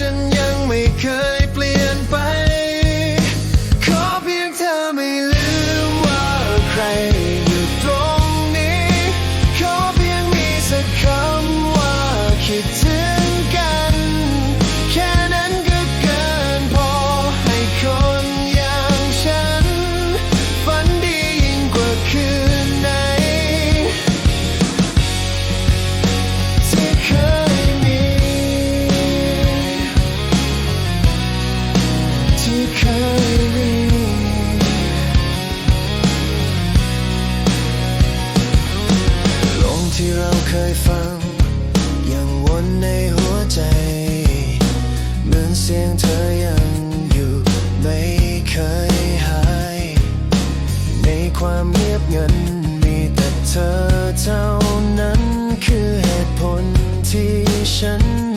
yeah. ความเงียบเงิน มีแต่เธอเท่านั้นคือเหตุผลที่ฉัน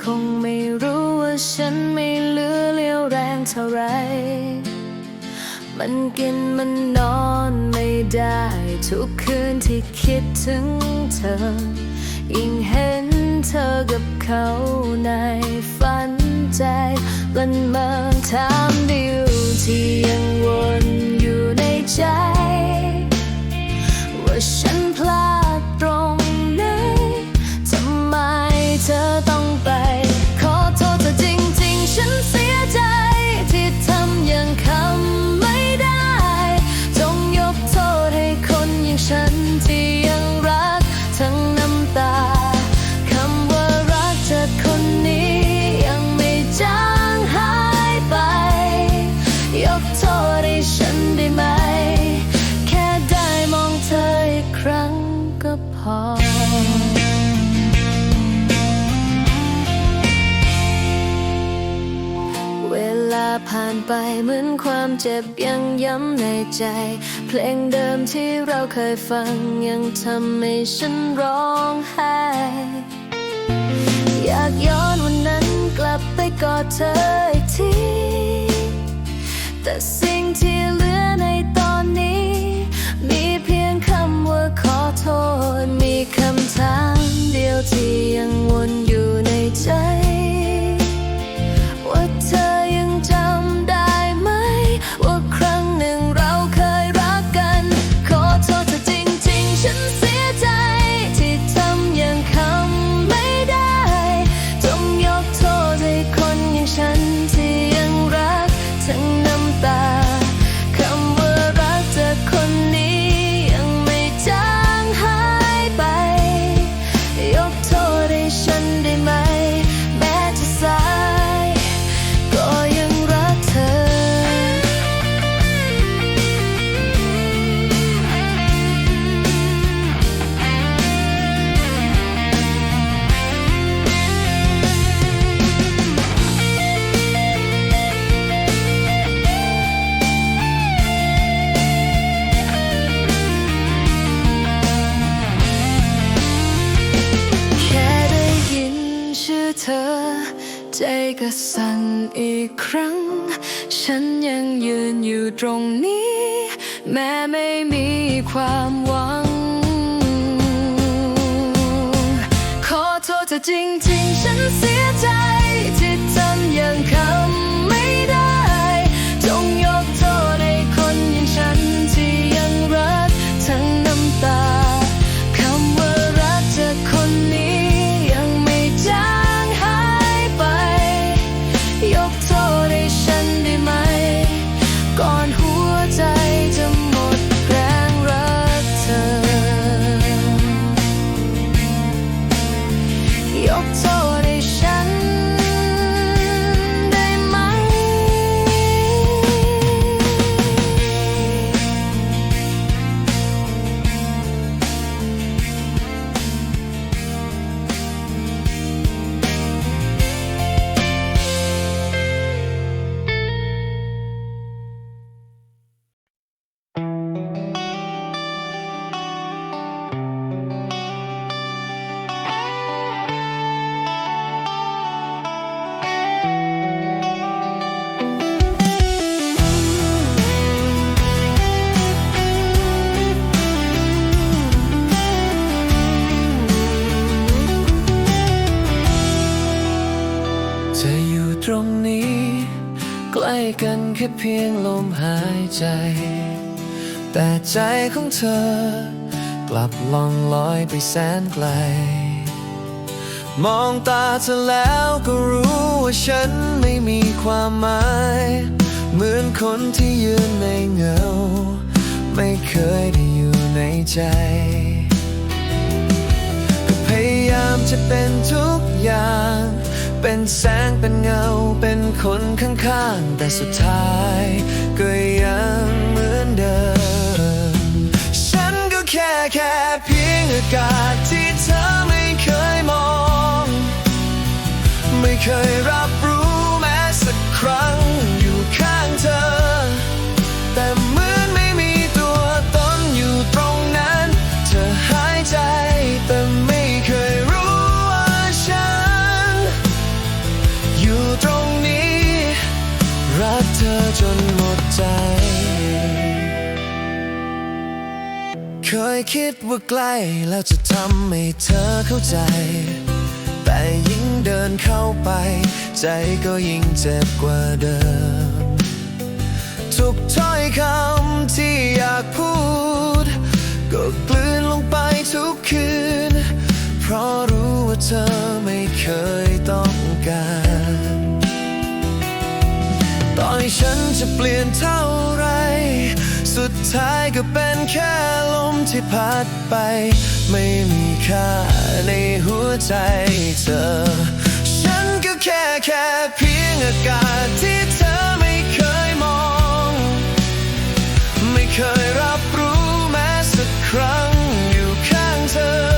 คงไม่รู้ว่าฉันไม่เหลือเลี้ยวแรงเท่าไร มันกินมันนอนไม่ได้ ทุกคืนที่คิดถึงเธอ ยิ่งเห็นเธอกับเขาในฝันใจลันเมาถามดิวที่ยังวนอยู่ในใจ ไปเหมือนความเจ็บยังย้ำในใจ เพลงเดิมที่เราเคยฟังยังทำให้ฉันร้องไห้อยากย้อนวันนั้นกลับไปกอดเธออีกที แต่สิ่งที่เหลือในตอนนี้ มีเพียงคำว่าขอโทษ มีคำถามเดียวที่ยังวนอยู่ในใจ อีกครั้ง ฉันยังยืนอยู่ตรงนี้ แม้ไม่มีความหวัง ขอโทษเธอจริงๆ ฉันเสียใจ ใจ แต่ใจของเธอกลับล่องลอยไปแสนไกล มองตาเธอแล้วก็รู้ว่าฉันไม่มีความหมาย เหมือนคนที่ยืนในเงา ไม่เคยได้อยู่ในใจ ก็พยายามจะเป็นทุกอย่าง เป็นแสงเป็นเงาเป็นคนข้างๆ แต่สุดท้ายก็ยังเหมือนเดิม ฉันก็แค่แค่เพียงอากาศที่เธอไม่เคยมอง ไม่เคยรับรู้แม้สักครั้งอยู่ข้างเธอ เคยคิดว่าใกล้แล้วจะทำให้เธอเข้าใจ แต่ยิ่งเดินเข้าไป ใจก็ยิ่งเจ็บกว่าเดิม ทุกถ้อยคำที่อยากพูด ก็กลืนลงไปทุกคืน เพราะรู้ว่าเธอไม่เคยต้องการต่อให้ฉันจะเปลี่ยนเท่าไร ท้ายก็เป็นแค่ลมที่พัดไป ไม่มีค่าในหัวใจเธอ ฉันก็แค่แค่เพียงอากาศที่เธอไม่เคยมอง ไม่เคยรับรู้แม้สักครั้งอยู่ข้างเธอ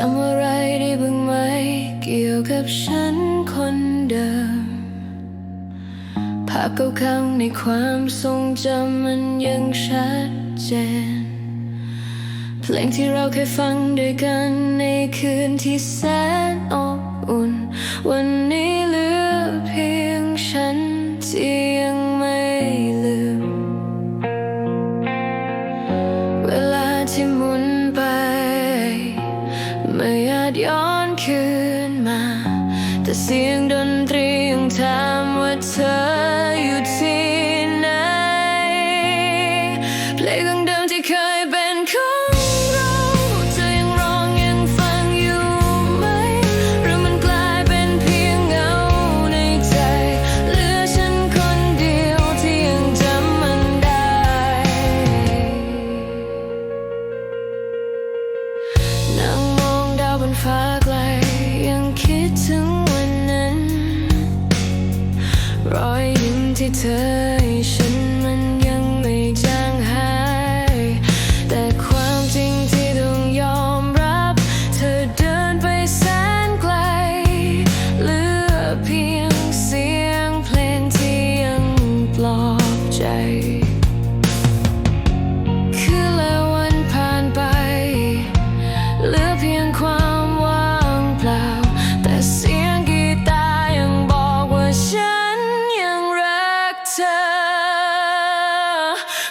จำอะไรได้บ้างไหม เกี่ยวกับฉันคนเดิม ภาพเก่าๆในความทรงจำมันยังชัดเจน เพลงที่เราเคยฟังด้วยกันในคืนที่แสนอบอุ่น วันนี้ลือ เสียงดนตรียังถามว่าเธอ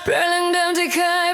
burning down Decatur.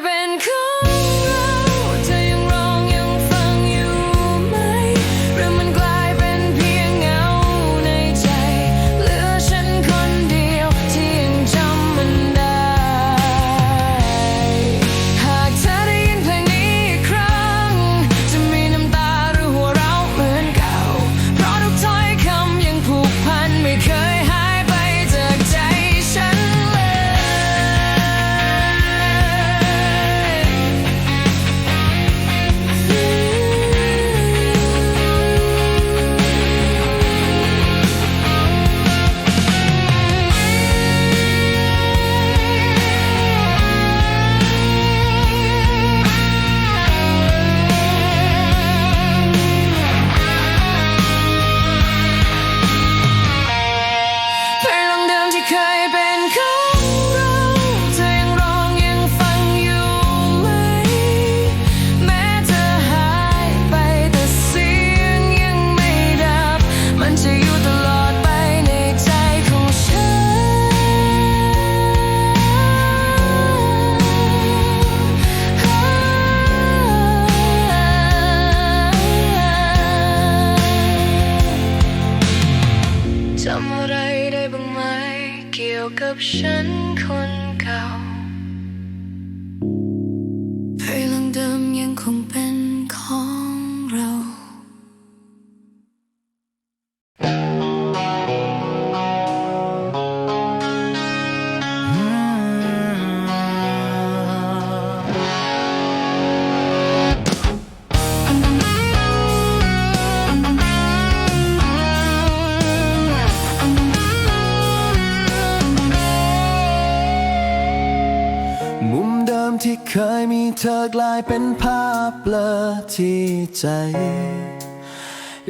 เธอกลายเป็นภาพเบลอที่ใจ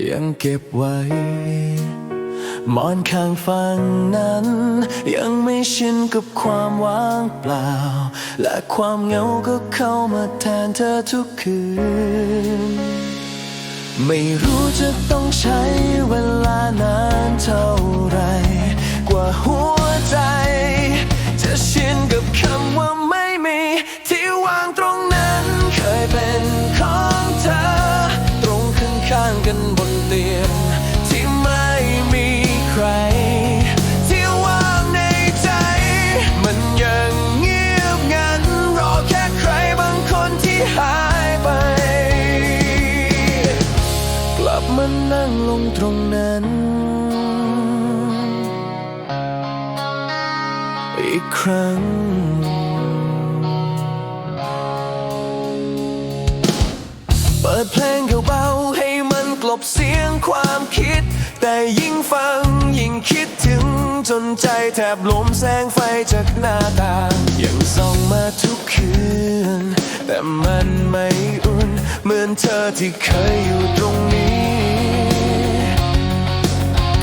ยังเก็บไว้ มอนข้างฟังนั้น ยังไม่ชินกับความว่างเปล่า และความเหงาก็เข้ามาแทนเธอทุกคืน ไม่รู้จะต้องใช้เวลานานเท่าไร กว่าหัวใจ ตรงนั้นเคยเป็นของเธอ ตรงข้างๆกันบนเตียง จนใจแทบล้มแสงไฟจากหน้าตางยังส่องมาทุกคืน แต่มันไม่อุ่น เหมือนเธอที่เคยอยู่ตรงนี้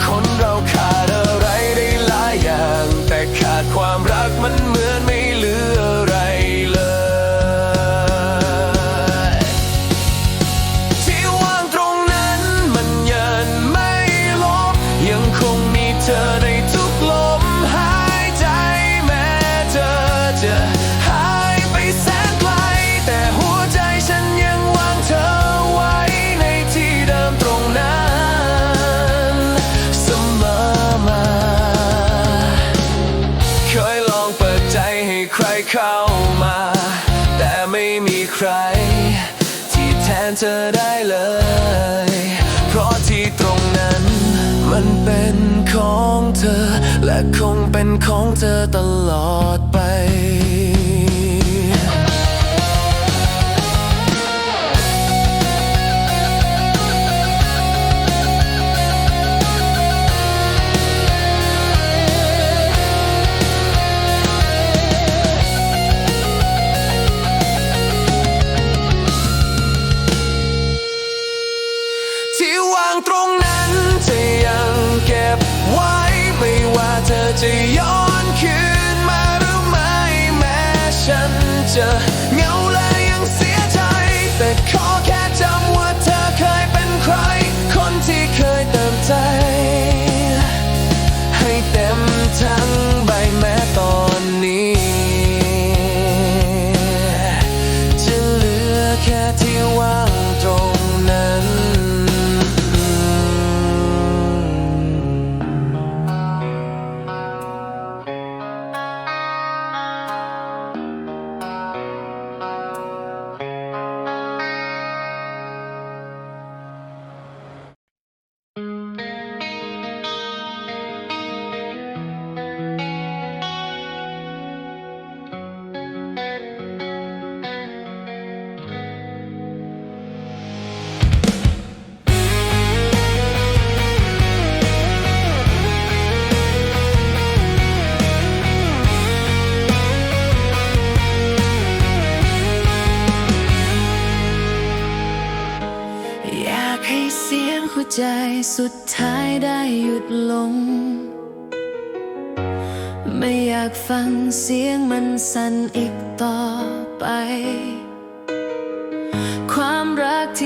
คนเราขาดอะไรได้หลายอย่าง แต่ขาดความรักมันเหมือน คงเป็นของเธอตลอด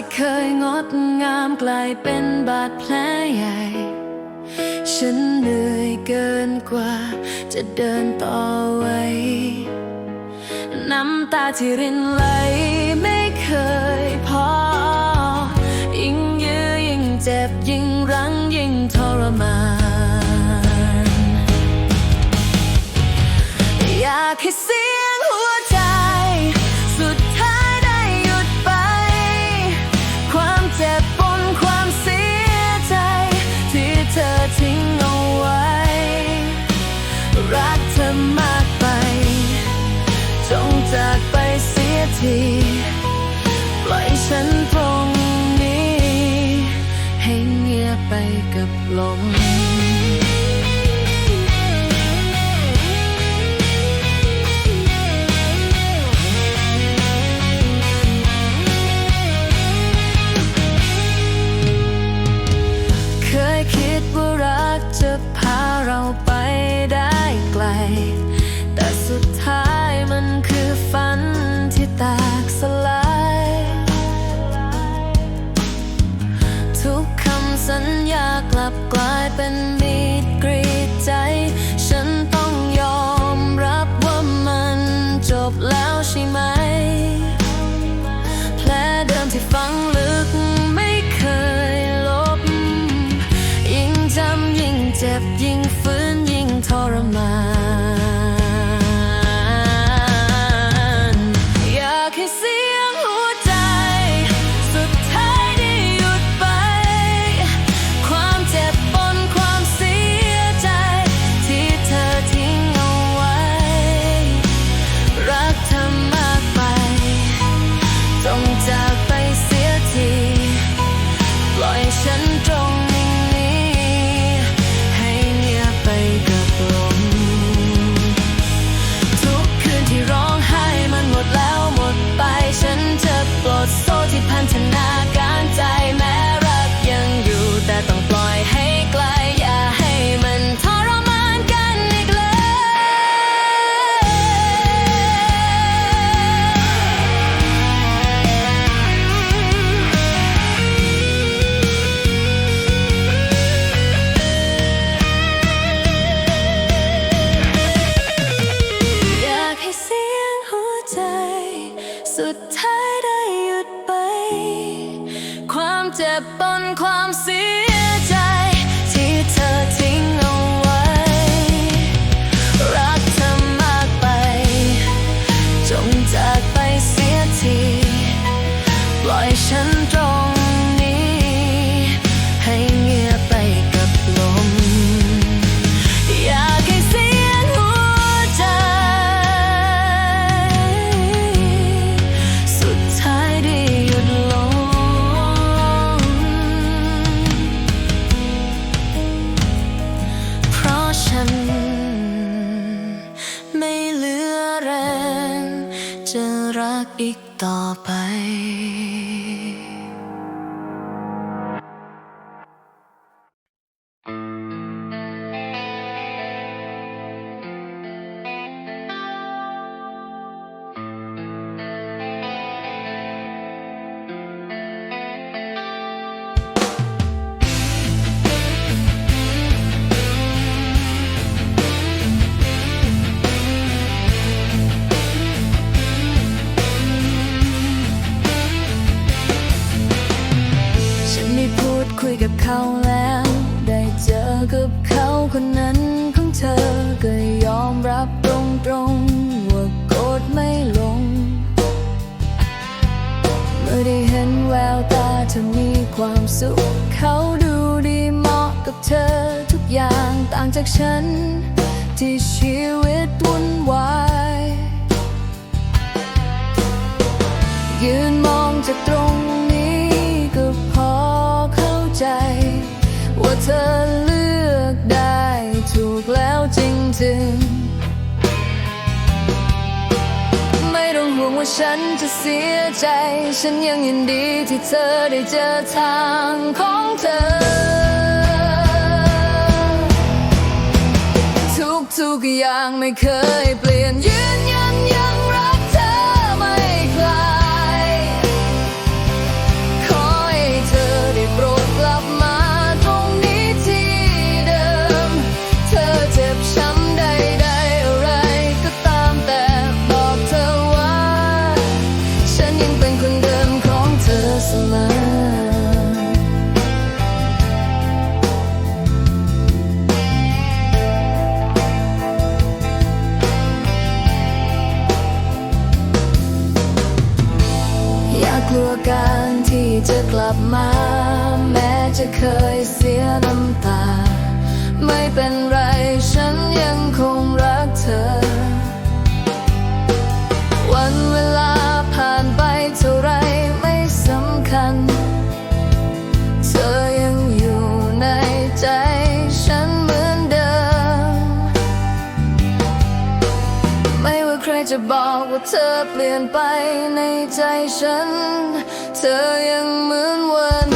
ที่เคยงดงามกลายเป็นบาดแผลใหญ่ ฉันเหนื่อยเกินกว่า จะเดินต่อไว้ น้ำตาที่รินไหลไม่เคยพอ ยิ่งยื้อยิ่งเจ็บยิ่งรั้งยิ่งทรมาน อยากให้สิ จากไปเสียทีปล่อยฉันตรงนี้ ให้เงียบไปกับลม 一大杯。ากฉัน ที่ชีวิตวุ่นวาย ยืนมองจากตรงนี้ก็พอเข้าใจ ว่าเธอเลือกได้ถูกแล้วจริงๆ ไม่ต้องห่วงว่าฉันจะเสียใจ ฉันยังยินดีที่เธอได้เจอทางของเธอ ทุกอย่างไม่เคยเปลี่ยนยืน เปลี่ยนไปในใจฉัน เธอยังเหมือนวัน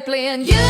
playing you.